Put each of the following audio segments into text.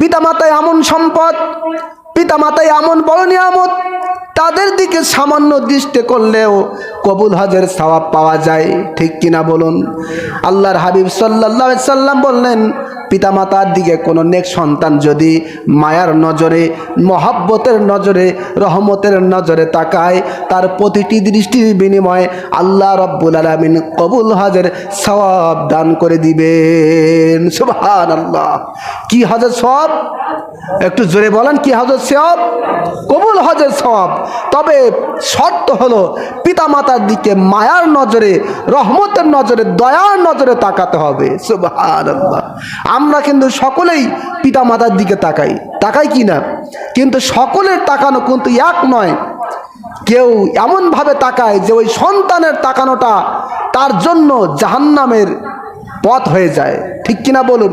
পিতামাতায় এমন সম্পদ পিতামাতায় এমন বড় নিয়ামত, তাদের দিকে সামান্য দৃষ্টি করলেও কবুল হজের সওয়াব পাওয়া যায়। ঠিক কিনা বলুন? আল্লাহর হাবিব সাল্লাহ সাল্লাম বললেন পিতামাতার দিকে কোনো নেক সন্তান যদি মায়ার নজরে, মহাব্বতের নজরে, রহমতের নজরে তাকায়, তার প্রতিটি দৃষ্টির বিনিময়ে আল্লাহ রব্বুল আলমিন কবুল হজের সওয়াব দান করে দিবেন। সুবহান আল্লাহ কি হজের সব একটু জোরে বলেন, কি হজের সব কবুল হজের সব তবে শর্ত হলো, পিতামাতার দিকে মায়ার নজরে, রহমতের নজরে, দয়ার নজরে তাকাতে হবে। সুবহান আল্লাহ আমরা কিন্তু সকলেই পিতা মাতার দিকে তাকাই। তাকাই কি না? কিন্তু সকলের তাকানো কিন্তু এক নয়। কেউ এমনভাবে তাকায় যে ওই সন্তানের তাকানোটা তার জন্য জাহান্নামের পথ হয়ে যায়। ঠিক কিনা বলুন?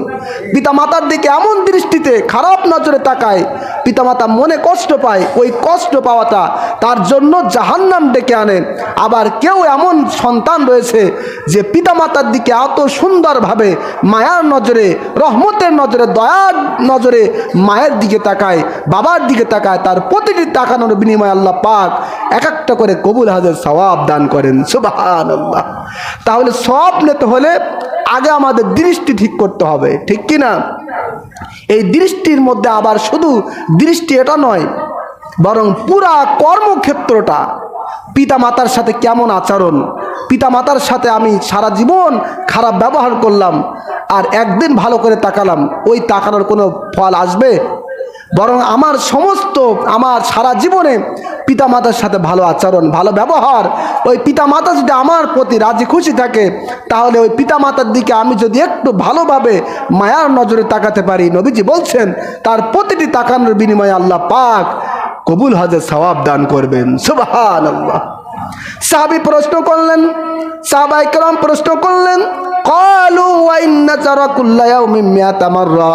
পিতামাতার দিকে এমন দৃষ্টিতে খারাপ নজরে তাকায়, পিতামাতা মনে কষ্ট পায়, ওই কষ্ট পাওয়াটা তার জন্য জাহান্নাম ডেকে আনে। আবার কেউ এমন সন্তান রয়েছে যে পিতামাতার দিকে এত সুন্দরভাবে মায়ার নজরে, রহমতের নজরে, দয়ার নজরে মায়ের দিকে তাকায়, বাবার দিকে তাকায়, তার প্রতিটি তাকানোর বিনিময়ে আল্লাহ পাক এক একটা করে কবুল হাজার সওয়াব দান করেন। আল্লাহ তাহলে সব নিতে হলে আগে আমাদের দৃষ্টি ঠিক করতে হবে, ঠিক কি না এই দৃষ্টির মধ্যে আবার শুধু দৃষ্টি এটা নয়, বরং পুরা কর্মক্ষেত্রটা পিতামাতার সাথে কেমন আচরণ? পিতামাতার সাথে আমি সারা জীবন খারাপ ব্যবহার করলাম আর একদিন ভালো করে তাকালাম, ওই তাকানোর কোনো ফল আসবে? বরং আমার সমস্ত, আমার সারা জীবনে পিতামাতার সাথে ভালো আচরণ, ভালো ব্যবহার, ওই পিতামাতা যদি আমার প্রতি রাজি খুশি থাকে, তাহলে ওই পিতামাতার দিকে আমি যদি একটু ভালোভাবে মায়ার নজরে তাকাতে পারি, নবীজি বলছেন, তার প্রতিটি তাকানোর বিনিময়ে আল্লাহ পাক কবুল হাজে সবাব দান করবেন। সুবাহান সাহাবি প্রশ্ন করলেন সাহাবা প্রশ্ন করলেন, কলু ওয়াইন চারা কুল্লায় মিম্মিয়া তামাররা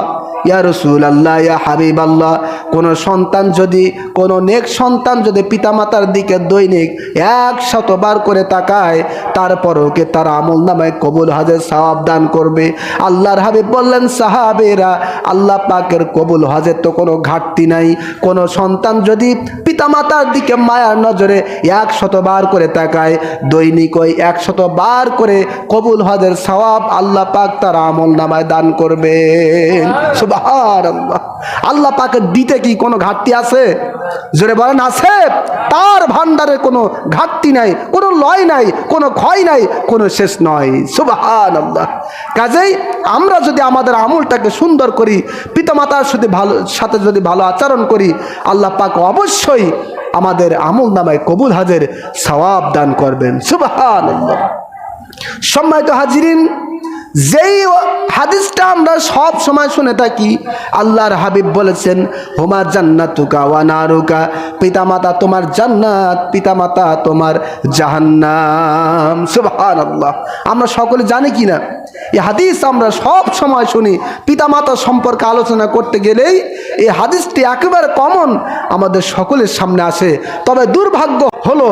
ইয়াউমিন মিয়াতা মাররা ইয়া ইয়া হাবিবাল্লাহ, কোন সন্তান যদি, কোনো নেক সন্তান যদি পিতামাতার দিকে দৈনিক এক শতবার করে তাকায়, তারপরও কে তার আমল নামায় কবুল হাজের সওয়াব দান করবে? আল্লাহর হাবিব বললেন, সাহাবেরা, আল্লাহ পাকের কবুল হজের তো কোনো ঘাটতি নাই। কোন সন্তান যদি পিতামাতার দিকে মায়ার নজরে এক শতবার করে তাকায়, দৈনিক ওই এক শতবার করে কবুল হজের সওয়াব আল্লাহ পাক তার আমল নামায় দান করবেন। সুবহান আল্লাহ আল্লাহ পাকের দিতে কি কোনো ঘাটতি আছে? জোরে বলেন, আছে। তার ভান্ডারে কোনো ঘাটতি নাই, কোনো লয় নাই, কোনো ক্ষয় নাই, কোনো শেষ নয়। সুবহান আল্লাহ কাজেই আমরা যদি আমাদের আমলটাকে সুন্দর করি, পিতামাতার সাথে ভালো, সাথে যদি ভালো আচরণ করি, আল্লাহ পাক অবশ্যই আমাদের আমল নামায় কবুল হাজের সওয়াব দান করবেন। সুবহান আল্লাহ সম্মানিত হাজিরিন যেই হাদিসটা আমরা সব সময় শুনে থাকি, আল্লাহর হাবিব বলেছেন, হোমা জান্নাতুকা ওয়া নারুকা, পিতামাতা তোমার জান্নাত, পিতামাতা তোমার জাহান্নাম। সুবহানাল্লাহ। আমরা সকলে জানি কি না এই হাদিস আমরা সব সময় শুনি, পিতামাতা সম্পর্কে আলোচনা করতে গেলেই এই হাদিসটি একেবারে কমন আমাদের সকলের সামনে আসে। তবে দুর্ভাগ্য হলো,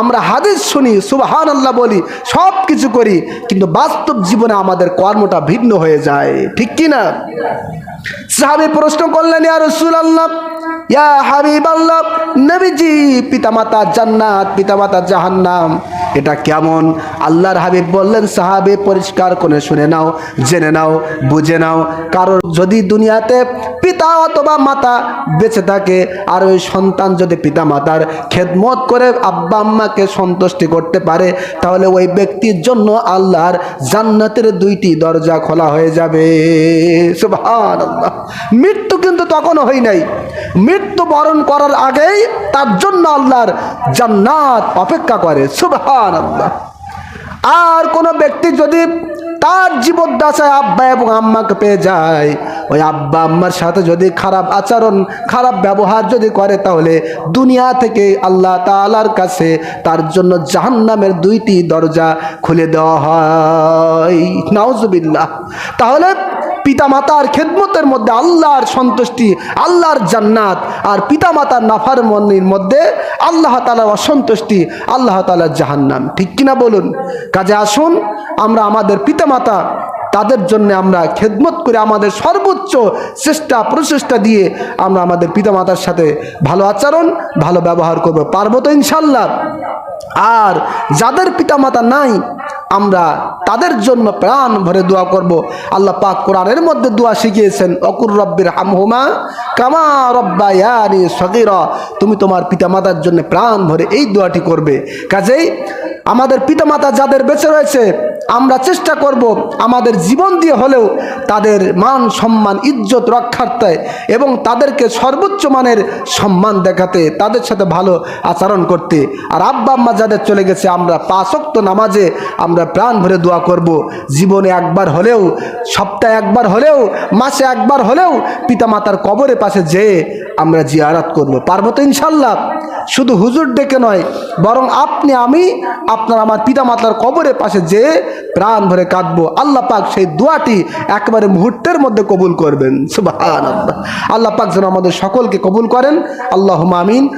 আমরা হাদিস শুনি সুবাহান আল্লাহ বলি, সব কিছু করি, কিন্তু বাস্তব জীবনে আমাদের কর্মটা ভিন্ন হয়ে যায়। ঠিক কি না? সাহাবি প্রশ্ন করলেন, ইয়া রসুল আল্লাহ ইয়া হাবিব আল্লাহ নবীজি, পিতামাতা জান্নাত, পিতামাতা জাহান্নাম। এটা কেমন? আল্লাহর হাবিব বললেন, সাহাবে পরিষ্কার করে শুনে নাও, জেনে নাও, বুঝে নাও। কারণ যদি দুনিয়াতে পিতা অথবা মাতা বেঁচে থাকে, আর ওই সন্তান যদি পিতা মাতার খেদমত করে আব্বা আম্মাকে সন্তুষ্টি করতে পারে, তাহলে ওই ব্যক্তির জন্য আল্লাহর জান্নাতের দুইটি দরজা খোলা হয়ে যাবে। মৃত্যু কিন্তু তখনও হয় নাই। মৃত্যু বরণ করার আগেই তার জন্য আল্লাহর জান্নাত অপেক্ষা করে। সুবহান আল্লাহ আর কোনো ব্যক্তি যদি তার জীবদ্দশায় আব্বা এবং আম্মাকে পেয়ে যায়, ওই আব্বা আম্মার সাথে যদি খারাপ আচরণ, খারাপ ব্যবহার যদি করে, তাহলে দুনিয়া থেকে আল্লাহ তালার কাছে তার জন্য জাহান্নামের দুইটি দরজা খুলে দেওয়া হয়। নাউজুবিল্লাহ। তাহলে পিতামাতার খেদমতের মধ্যে আল্লাহর সন্তুষ্টি, আল্লাহর জান্নাত আর পিতামাতার নাফার মনির মধ্যে আল্লাহ তালার অসন্তুষ্টি, আল্লাহ তালার জাহান্নাম। ঠিক কিনা বলুন? কাজে আসুন, আমরা আমাদের পিতামাতা, তাদের জন্য আমরা খেদমত করে আমাদের সর্বোচ্চ চেষ্টা, প্রচেষ্টা দিয়ে আমরা আমাদের পিতামাতার সাথে ভালো আচরণ, ভালো ব্যবহার করব। পারব তো ইনশাল্লাহ আর যাদের পিতামাতা নাই আমরা তাদের জন্য প্রাণ ভরে দোয়া করব। আল্লাহ পাক কোরআনের মধ্যে দোয়া শিখিয়েছেন, অকুর রব্বির হামহুমা কামা রব্বা ইয়ারি সগিরা। তুমি তোমার পিতামাতার জন্য প্রাণ ভরে এই দোয়াটি করবে। কাজেই আমাদের পিতামাতা যাদের বেঁচে রয়েছে আমরা চেষ্টা করব আমাদের জীবন দিয়ে হলেও তাদের মান, সম্মান, ইজ্জত, রক্ষার্থে এবং তাদেরকে সর্বোচ্চ মানের সম্মান দেখাতে, তাদের সাথে ভালো আচরণ করতে। আর আব্বা আম্মা যাদের চলে গেছে, আমরা পাঁচক্ত নামাজে আমরা প্রাণ ভরে দোয়া করব। জীবনে একবার হলেও, সপ্তাহে একবার হলেও, মাসে একবার হলেও পিতামাতার কবরের পাশে যেয়ে আমরা জিয়ারাত করব। পারব তো ইনশাল্লাহ? শুধু হুজুর ডেকে নয়, বরং আপনি, আমি, আপনার আমার পিতামাতার কবরের পাশে যে প্রাণ ভরে কাঁদবো, আল্লাহ পাক সেই দোয়াটি একবারে মুহূর্তের মধ্যে কবুল করবেন। আল্লাহ পাক যেন আমাদের সকলকে কবুল করেন। আল্লাহ আমিন।